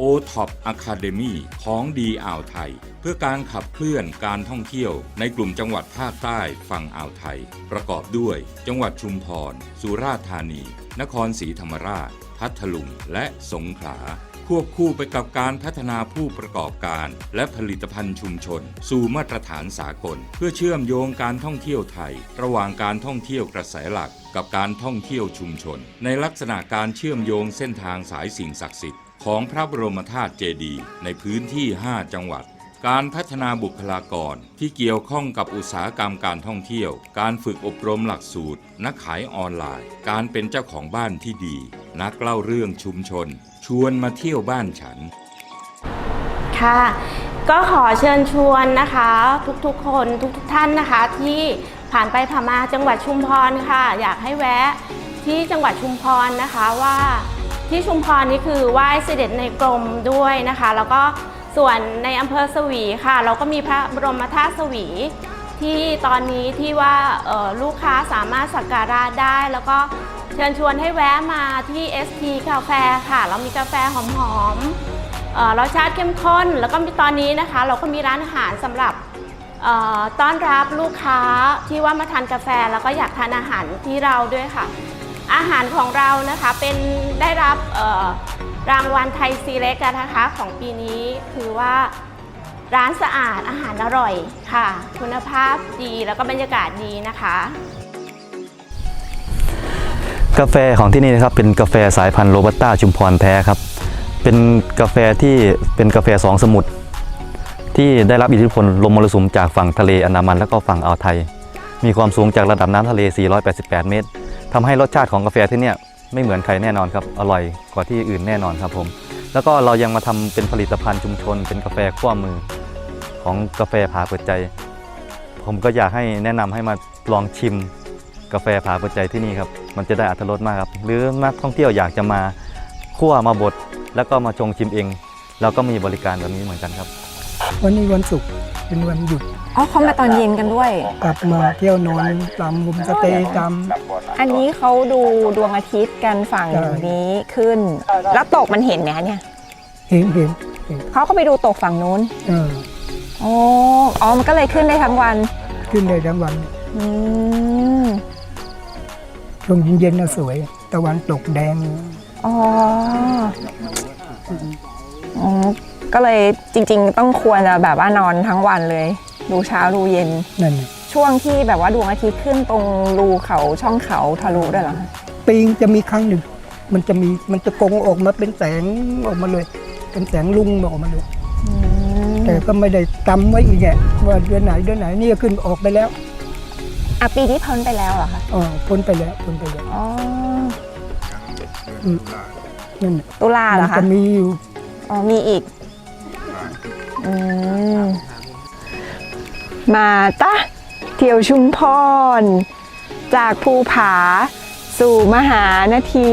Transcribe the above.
o t o p Academy ของดีอ่าวไทย เพื่อการขับเคลื่อนการท่องเที่ยวในกลุ่มจังหวัดภาคใต้ฝั่งอ่าวไทย ประกอบด้วย จังหวัดชุมพร สุราษฎร์ธานี นครศรีธรรมราช พัทลุง และสงขลาควบคู่ไปกับการพัฒนาผู้ประกอบการ และผลิตภัณฑ์ชุมชน สู่มาตรฐานสากล เพื่อเชื่อมโยงการท่องเที่ยวไทย ระหว่างการท่องเที่ยวกระแสหลัก กับการท่องเที่ยวชุมชน ในลักษณะการเชื่อมโยงเส้นทางสายสิ่งศักดิ์สิทธิ์ ของพระบรมธาตุเจดีย์ในพื้นที่ 5 จังหวัด การพัฒนาบุคลากรที่เกี่ยวข้องกับอุตสาหกรรมการท่องเที่ยว การฝึกอบรมหลักสูตร นักขายออนไลน์ การเป็นเจ้าของบ้านที่ดี นักเล่าเรื่องชุมชน ชวนมาเที่ยวบ้านฉัน ค่ะก็ขอเชิญชวนนะคะ ทุกๆคนทุกๆท่านนะคะ ที่ผ่านไปผ่านมาจังหวัดชุมพรค่ะ อยากให้แวะที่จังหวัดชุมพรนะคะว่า ที่ชุมพรนี่คือไหว้เสด็จในกรมด้วยนะคะ แล้วก็ส่วนในอำเภอสวีค่ะ เราก็มีพระบรมธาตุสวี ที่ตอนนี้ที่ว่าลูกค้าสามารถสักการะได้ แล้วก็เชิญชวนให้แวะมาที่ ST กาแฟค่ะ เรามีกาแฟหอมๆรสชาติเข้มข้น แล้วก็ตอนนี้นะคะ เราก็มีร้านอาหารสำหรับต้อนรับลูกค้าที่ว่ามาทานกาแฟแล้วก็อยากทานอาหารที่เราด้วยค่ะ อาหารของเรานะคะเป็นได้รับรางวัลไทยซีเล็กนะคะของปีนี้คือว่าร้านสะอาดอาหารอร่อยค่ะ คุณภาพดีแล้วก็บรรยากาศดีนะคะ กาแฟของที่นี่นะครับเป็นกาแฟสายพันธุ์โรบัสต้าชุมพรแท้ครับ เป็นกาแฟที่เป็นกาแฟสองสมุทรที่ได้รับอิทธิพลลมมรสุมจากฝั่งทะเลอันดามันและก็ฝั่งอ่าวไทย มีความสูงจากระดับน้ำทะเล 488 เมตร ทำให้รสชาติของกาแฟที่นี่ไม่เหมือนใครแน่นอนครับอร่อยกว่าที่อื่นแน่นอนครับผม แล้วก็เรายังมาทำเป็นผลิตภัณฑ์ชุมชน เป็นกาแฟขั้วมือของกาแฟผาเปิดใจ ผมก็อยากให้แนะนำให้มาลองชิมกาแฟผาเปิดใจที่นี่ครับมันจะได้อัตรสมากครับ หรือนักท่องเที่ยวอยากจะมาคั่วมาบดแล้วก็มาชงชิมเอง เราก็มีบริการแบบนี้เหมือนกันครับ วันนี้วันศุกร์ เป็นวันหยุดอ๋อเขามาตอนเย็นกันด้วย กลับมาเที่ยวนอนตามมุมสเตย์ตาม อันนี้เขาดูดวงอาทิตย์กันฝั่งใช่ นี้ขึ้น แล้วตกมันเห็นไหมคะเนี่ยเห็นเห็นเห็นเขาก็ไปดูตกฝั่งนู้นเอออ๋ออ๋อมันก็เลยขึ้นได้ทั้งวันขึ้นได้ทั้งวันอืมช่วงเย็นๆน่ะสวย ตะวันตกแดงอ๋ออ๋อ ก็เลยจริง ๆ ต้องควรจะแบบว่านอนทั้งวันเลย ดูเช้าดูเย็น นั่นน่ะช่วงที่แบบว่าดวงอาทิตย์ขึ้นตรงรูเขาช่องเขาทะลุด้วยเหรอคะปีงจะมีครั้งหนึ่ง มันจะมีมันจะกงออกมาเป็นแสงออกมาเลย เป็นแสงลุงออกมาเลยอืมแต่ก็ไม่ได้จำไว้อีกแหละว่าเดือนไหนเดือนไหนนี่ก็ขึ้นออกไปแล้วอะปีที่พ้นไปแล้วเหรอคะอ๋อพ้นไปแล้วพ้นไปแล้วอ๋ออืมนั่นน่ะตุลาเหรมัอนคะจะมีอยู่อ๋อมีอีก อืมมาจ้ะเที่ยวชุมพร จากภูผา สู่มหานาที